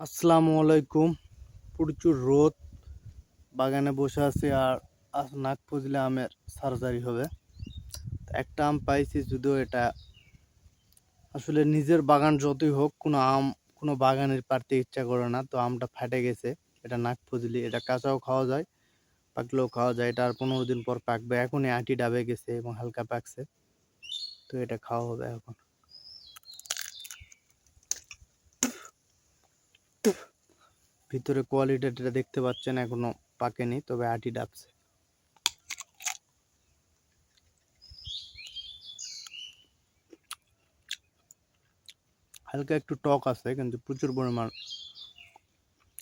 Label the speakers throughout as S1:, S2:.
S1: আসসালামু আলাইকুম। প্রচুর রোদ। বাগানে বসে আছি আর আজ নাক পুজলে আমের সার্জারি হবে। একটা আম পাইছি যদিও এটা আসলে নিজের বাগান যতই হোক, কোনো আম কোনো বাগানের পারতে ইচ্ছা করে না, তো আমটা ফাটে গেছে। এটা নাক ফজলি এটা কাঁচাও খাওয়া যায়, পাকলেও খাওয়া যায়। এটা আর পনেরো দিন পর পাকবে। এখনই আটি ডাবে গেছে এবং হালকা পাকছে। তো এটা খাওয়া হবে এখন। ভিতরে কোয়ালিটিটা দেখতে পাচ্ছেন, এখনও পাকেনি, তবে আটি ডাবছে। হালকা একটু টক আছে, কিন্তু প্রচুর পরিমাণ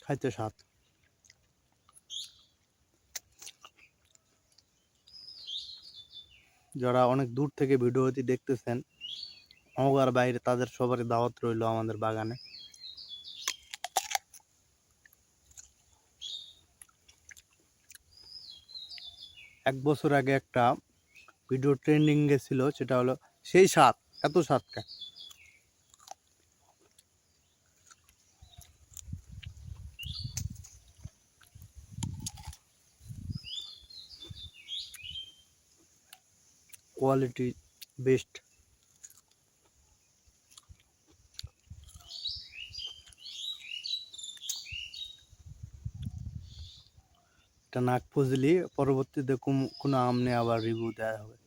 S1: খাইতে স্বাদ। যারা অনেক দূর থেকে ভিডিওটি দেখতেছেন আমার বাইরে তাদের সবারই দাওয়াত রইল আমাদের বাগানে। এক বছর আগে একটা ভিডিও ট্রেন্ডিং গেছিল সেটা হলো সেই সাত, এত স্বাদটা কোয়ালিটি বেস্ট এটা নাক ফজলি পরবর্তীতে কোন- আম নিয়ে আবার রিভিউ দেওয়া হবে।